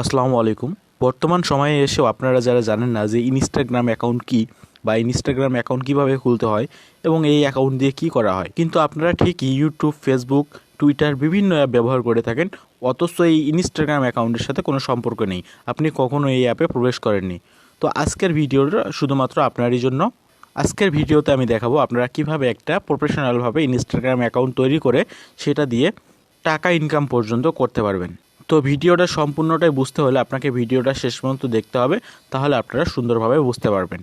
আসসালামু আলাইকুম। বর্তমান সময়ে এসেও আপনারা যারা জানেন না যে ইনস্টাগ্রাম অ্যাকাউন্ট কী বা ইনস্টাগ্রাম অ্যাকাউন্ট কীভাবে খুলতে হয় এবং এই অ্যাকাউন্ট দিয়ে কী করা হয়, কিন্তু আপনারা ঠিকই ইউটিউব ফেসবুক টুইটার বিভিন্ন অ্যাপ ব্যবহার করে থাকেন, অথচ এই ইনস্টাগ্রাম অ্যাকাউন্টের সাথে কোনো সম্পর্ক নেই। আপনি কখনো এই অ্যাপে প্রবেশ করেননি। তো আজকের ভিডিওটা শুধুমাত্র আপনারই জন্য। আজকের ভিডিওতে আমি দেখাবো আপনারা কীভাবে একটা প্রফেশনালভাবে ইনস্টাগ্রাম অ্যাকাউন্ট তৈরি করে সেটা দিয়ে টাকা ইনকাম পর্যন্ত করতে পারবেন। তো ভিডিওটা সম্পূর্ণটাই বুঝতে হলে আপনাকে ভিডিওটা শেষ পর্যন্ত দেখতে হবে, তাহলে আপনারা সুন্দরভাবে বুঝতে পারবেন।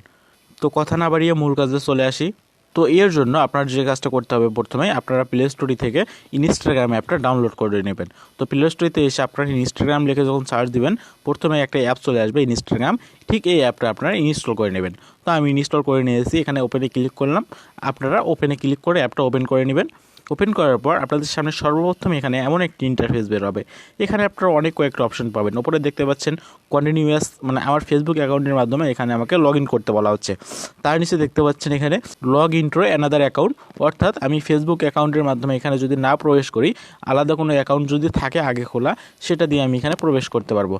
তো কথা না বাড়িয়ে মূল কাজে চলে আসি। তো এর জন্য আপনার যে কাজটা করতে হবে প্রথমে আপনারা প্লে স্টোরি থেকে ইনস্টাগ্রাম অ্যাপটা ডাউনলোড করে নেবেন। তো প্লে স্টোরিতে এসে আপনারা ইনস্টাগ্রাম লিখে যখন সার্চ দিবেন প্রথমে একটা অ্যাপ চলে আসবে ইনস্টাগ্রাম ঠিক এই অ্যাপটা আপনারা ইনস্টল করে নেবেন। তো আমি ইনস্টল করে নিয়েছি, এখানে ওপেনে ক্লিক করলাম। আপনারা ওপেনে ক্লিক করে অ্যাপটা ওপেন করে নেবেন। ওপেন করার পর আপনাদের সামনে সর্বপ্রথম এখানে এমন একটি ইন্টারফেস বের হবে। এখানে আপনারা অনেক কয়েকটা অপশন পাবেন। ওপরে দেখতে পাচ্ছেন কন্টিনিউয়াস মানে আমার ফেসবুক অ্যাকাউন্টের মাধ্যমে এখানে আমাকে লগ করতে বলা হচ্ছে। তার নিচে দেখতে পাচ্ছেন এখানে log in to another account অর্থাৎ আমি ফেসবুক অ্যাকাউন্টের মাধ্যমে এখানে যদি না প্রবেশ করি, আলাদা কোনো অ্যাকাউন্ট যদি থাকে আগে খোলা, সেটা দিয়ে আমি এখানে প্রবেশ করতে পারব।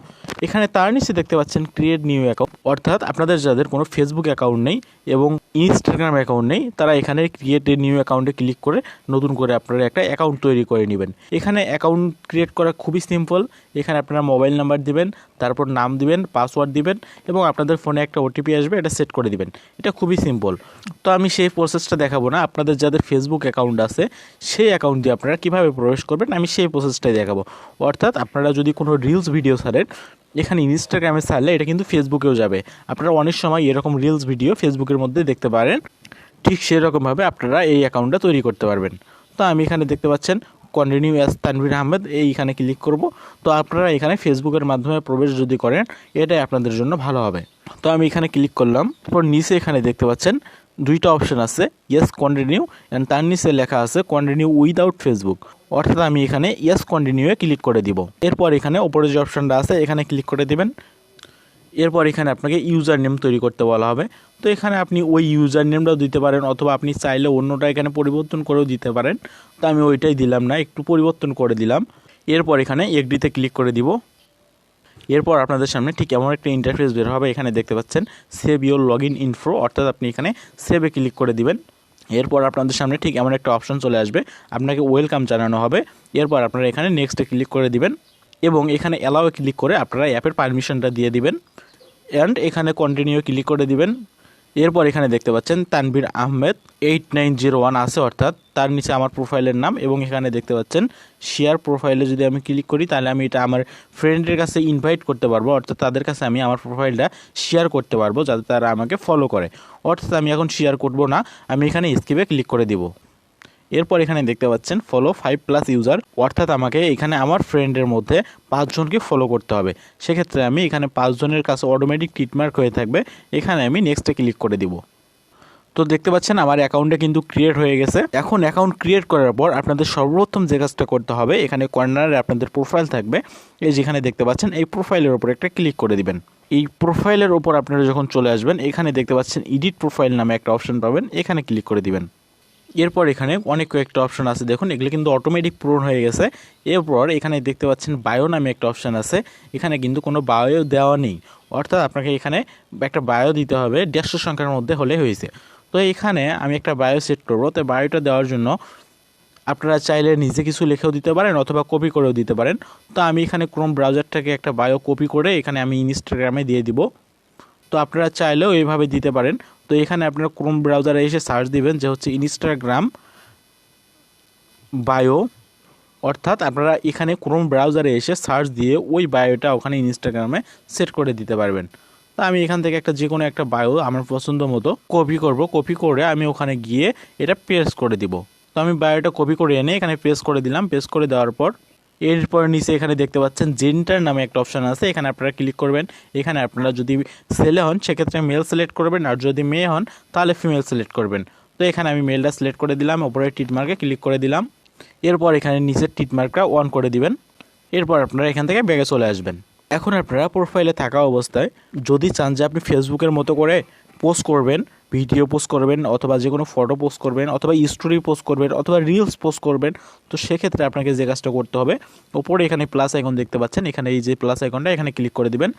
এখানে তার নিচে দেখতে পাচ্ছেন ক্রিয়েট নিউ অ্যাকাউন্ট অর্থাৎ আপনাদের যাদের কোনো ফেসবুক অ্যাকাউন্ট নেই এবং ইনস্টাগ্রাম অ্যাকাউন্ট নেই, তারা এখানে ক্রিয়েট নিউ অ্যাকাউন্টে ক্লিক করে নতুন করে আপনারা একটা অ্যাকাউন্ট তৈরি করে নেবেন। এখানে অ্যাকাউন্ট ক্রিয়েট করা খুবই সিম্পল এখানে আপনারা মোবাইল নাম্বার দিবেন, তারপর নাম দিবেন পাসওয়ার্ড দিবেন এবং আপনাদের ফোনে একটা ওটিপি আসবে, এটা সেট করে দিবেন। এটা খুবই সিম্পল তো আমি সেই প্রসেসটা দেখাবো না। আপনাদের যাদের ফেসবুক অ্যাকাউন্ট আছে, সেই অ্যাকাউন্ট দিয়ে আপনারা কীভাবে প্রবেশ করবেন, আমি সেই প্রসেসটাই দেখাবো। অর্থাৎ আপনারা যদি কোনো রিলস ভিডিও ছাড়েন, এখানে ইনস্টাগ্রামে ছাড়লে এটা কিন্তু ফেসবুকেও যাবে। আপনারা অনেক সময় এরকম রিলস ভিডিও ফেসবুকের মধ্যে দেখতে পারেন। ঠিক সেরকমভাবে আপনারা এই অ্যাকাউন্টটা তৈরি করতে পারবেন। তো আমি এখানে দেখতে পাচ্ছেন কন্টিনিউ অ্যাস তানভীর আহমেদ, এইখানে ক্লিক করব। তো আপনারা এখানে ফেসবুকের মাধ্যমে প্রবেশ যদি করেন, এটাই আপনাদের জন্য ভালো হবে। তো আমি এখানে ক্লিক করলাম, তারপর নিচে এখানে দেখতে পাচ্ছেন দুইটা অপশন আছে ইয়েস কন্টিনিউ অ্যান্ড তার নিচে লেখা আছে কন্টিনিউ উইদাউট ফেসবুক অর্থাৎ আমি এখানে ইয়েস কন্টিনিউয়ে ক্লিক করে দিব। এরপর এখানে ওপরে যে অপশনটা আছে, এখানে ক্লিক করে দিবেন। এরপর এখানে আপনাকে ইউজার নেম তৈরি করতে বলা হবে। তো এখানে আপনি ওই ইউজার নেমটাও দিতে পারেন অথবা আপনি চাইলে অন্যটা এখানে পরিবর্তন করেও দিতে পারেন। তো আমি ওইটাই দিলাম না, একটু পরিবর্তন করে দিলাম। এরপর এখানে এগ্রিতে ক্লিক করে দিব। এরপর আপনাদের সামনে ঠিক এমন একটা ইন্টারফেস বের হবে, এখানে দেখতে পাচ্ছেন save your log in info অর্থাৎ আপনি এখানে সেভে ক্লিক করে দিবেন। এরপর আপনাদের সামনে ঠিক এমন একটা অপশন চলে আসবে, আপনাকে ওয়েলকাম জানানো হবে। এরপর আপনারা এখানে নেক্সটে ক্লিক করে দিবেন। এবং এখানে অ্যালাও ক্লিক করে আপনারা অ্যাপের পারমিশনটা দিয়ে দিবেন। অ্যান্ড এখানে কন্টিনিউ ক্লিক করে দিবেন। এরপর এখানে দেখতে পাচ্ছেন Tanvir Ahmed eight nine zero one আছে অর্থাৎ তার নিচে আমার প্রোফাইলের নাম এবং এখানে দেখতে পাচ্ছেন শেয়ার প্রোফাইলে যদি আমি ক্লিক করি তাহলে আমি এটা আমার ফ্রেন্ডের কাছে ইনভাইট করতে পারব। অর্থাৎ তাদের কাছে আমি আমার প্রোফাইলটা শেয়ার করতে পারব যাতে তারা আমাকে ফলো করে। অর্থাৎ আমি এখন শেয়ার করব না, আমি এখানে স্কিপে ক্লিক করে দিব। এরপর এখানে দেখতে পাচ্ছেন ফলো ফাইভ প্লাস ইউজার অর্থাৎ আমাকে এখানে আমার ফ্রেন্ডের মধ্যে পাঁচজনকে ফলো করতে হবে। সেক্ষেত্রে আমি এখানে পাঁচজনের কাছে অটোমেটিক টিটমার্ক হয়ে থাকবে, এখানে আমি নেক্সটে ক্লিক করে দিব। তো দেখতে পাচ্ছেন আমার অ্যাকাউন্টে কিন্তু ক্রিয়েট হয়ে গেছে। এখন অ্যাকাউন্ট ক্রিয়েট করার পর আপনাদের সর্বপ্রথম যে কাজটা করতে হবে, এখানে কর্নারে আপনাদের প্রোফাইল থাকবে। এই যেখানে দেখতে পাচ্ছেন, এই প্রোফাইলের ওপর একটা ক্লিক করে দিবেন। এই প্রোফাইলের ওপর আপনারা যখন চলে আসবেন, এখানে দেখতে পাচ্ছেন এডিট প্রোফাইল নামে একটা অপশন পাবেন, এখানে ক্লিক করে দিবেন। এরপর এখানে অনেক কয়েকটা অপশন আছে। দেখুন, এগুলো কিন্তু অটোমেটিক পূরণ হয়ে গেছে। এরপর এখানে দেখতে পাচ্ছেন বায়ো নামে একটা অপশান আছে। এখানে কিন্তু কোনো বায়ো দেওয়া নেই। অর্থাৎ আপনাকে এখানে একটা বায়ো দিতে হবে, দেড়শো সংখ্যার মধ্যে হলে হয়েছে। তো এখানে আমি একটা বায়ো সেট করব। তো বায়োটা দেওয়ার জন্য আপনারা চাইলে নিজে কিছু লিখেও দিতে পারেন অথবা কপি করেও দিতে পারেন। তো আমি এখানে ক্রোম ব্রাউজারটাকে একটা বায়ো কপি করে এখানে আমি ইনস্টাগ্রামে দিয়ে দিব। তো আপনারা চাইলেও এইভাবে দিতে পারেন। তো এখানে আপনারা ক্রোম ব্রাউজারে এসে সার্চ দিবেন যে হচ্ছে ইনস্টাগ্রাম বায়ো অর্থাৎ আপনারা এখানে ক্রোম ব্রাউজারে এসে সার্চ দিয়ে ওই বায়োটা ওখানে ইনস্টাগ্রামে সেট করে দিতে পারবেন। তো আমি এখান থেকে একটা যে কোনো একটা বায়ো আমার পছন্দ মতো কপি করব। কপি করে আমি ওখানে গিয়ে এটা পেস্ট করে দিব। তো আমি বায়োটা কপি করে এনে এখানে পেস্ট করে দিলাম। পেস্ট করে দেওয়ার পর এরপর নিচে এখানে দেখতে পাচ্ছেন জেন্টার নামে একটা অপশান আছে, এখানে আপনারা ক্লিক করবেন। এখানে আপনারা যদি ছেলে হন, সেক্ষেত্রে মেল সিলেক্ট করবেন, আর যদি মেয়ে হন, তাহলে ফিমেল সিলেক্ট করবেন। তো এখানে আমি মেলটা সিলেক্ট করে দিলাম ওপরে টিটমার্কে ক্লিক করে দিলাম। এরপর এখানে নিচের টিটমার্কটা অন করে দিবেন। এরপর আপনারা এখান থেকে ব্যাগে চলে আসবেন। এখন আপনারা প্রোফাইলে থাকা অবস্থায় যদি চান যে আপনি ফেসবুকের মতো করে পোস্ট করবেন ভিডিও পোস্ট করবেন, অথবা যে কোনো ফটো পোস্ট করবেন, অথবা স্টোরি পোস্ট করবেন, অথবা রিলস পোস্ট করবেন, তো সেক্ষেত্রে আপনাকে যে কাজটা করতে হবে ওপরে এখানে প্লাস আইকন দেখতে পাচ্ছেন, এখানে এই যে প্লাস আইকনটা এখানে ক্লিক করে দিবেন।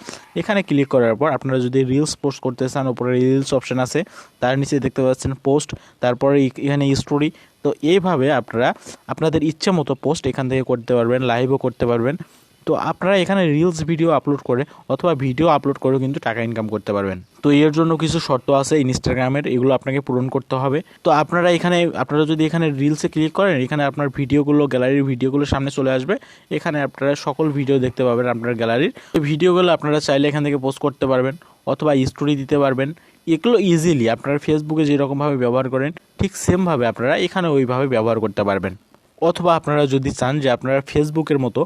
এখানে ক্লিক করার পর আপনারা যদি রিলস পোস্ট করতে চান ওপরে রিলস অপশন আছে, তার নিচে দেখতে পাচ্ছেন পোস্ট তারপরে এখানে স্টোরি তো এইভাবে আপনারা আপনাদের ইচ্ছে মতো পোস্ট এখান থেকে করতে পারবেন লাইভও করতে পারবেন। তো আপনারা এখানে রিলস ভিডিও আপলোড করে অথবা ভিডিও আপলোড করেও কিন্তু টাকা ইনকাম করতে পারবেন। তো এর জন্য কিছু শর্ত আছে ইনস্টাগ্রামের এগুলো আপনাকে পূরণ করতে হবে। তো আপনারা এখানে, আপনারা যদি এখানে রিলসে ক্লিক করেন, এখানে আপনার ভিডিওগুলো গ্যালারির ভিডিওগুলো সামনে চলে আসবে। এখানে আপনারা সকল ভিডিও দেখতে পাবেন আপনার গ্যালারির ভিডিওগুলো আপনারা চাইলে এখান থেকে পোস্ট করতে পারবেন অথবা স্টোরি দিতে পারবেন। এগুলো ইজিলি আপনারা ফেসবুকে যেরকমভাবে ব্যবহার করেন, ঠিক সেমভাবে আপনারা এখানে ওইভাবে ব্যবহার করতে পারবেন। অথবা আপনারা যদি চান যে আপনারা ফেসবুকের মতো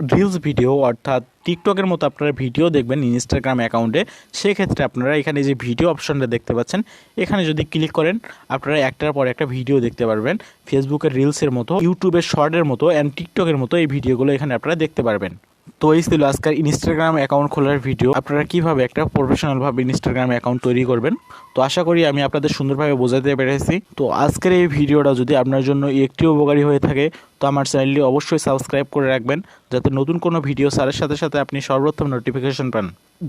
রিলস ভিডিও অর্থাৎ টিকটকের মতো আপনারা ভিডিও দেখবেন ইনস্টাগ্রাম অ্যাকাউন্টে সেক্ষেত্রে আপনারা এখানে যে ভিডিও অপশনটা দেখতে পাচ্ছেন, এখানে যদি ক্লিক করেন, আপনারা একটার পর একটা ভিডিও দেখতে পারবেন। ফেসবুকের রিলসের মতো ইউটিউবের শর্টের মতো অ্যান্ড টিকটকের মতো এই ভিডিওগুলো এখানে আপনারা দেখতে পারবেন। তো এই ছিল আজকের ইনস্টাগ্রাম অ্যাকাউন্ট খোলার ভিডিও আপনারা কীভাবে একটা প্রফেশনালভাবে ইনস্টাগ্রাম অ্যাকাউন্ট তৈরি করবেন? তো আশা করি আমি আপনাদের সুন্দরভাবে বোঝাতে পেরেছি। তো আজকের এই ভিডিওটা যদি আপনার জন্য একটি উপকারী হয়ে থাকে, তো আমার চ্যানেলটি অবশ্যই সাবস্ক্রাইব করে রাখবেন, যাতে নতুন কোনো ভিডিও সারের সাথে সাথে আপনি সর্বোত্তম নোটিফিকেশন পান।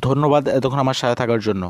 ধন্যবাদ এতক্ষণ আমার সাথে থাকার জন্য।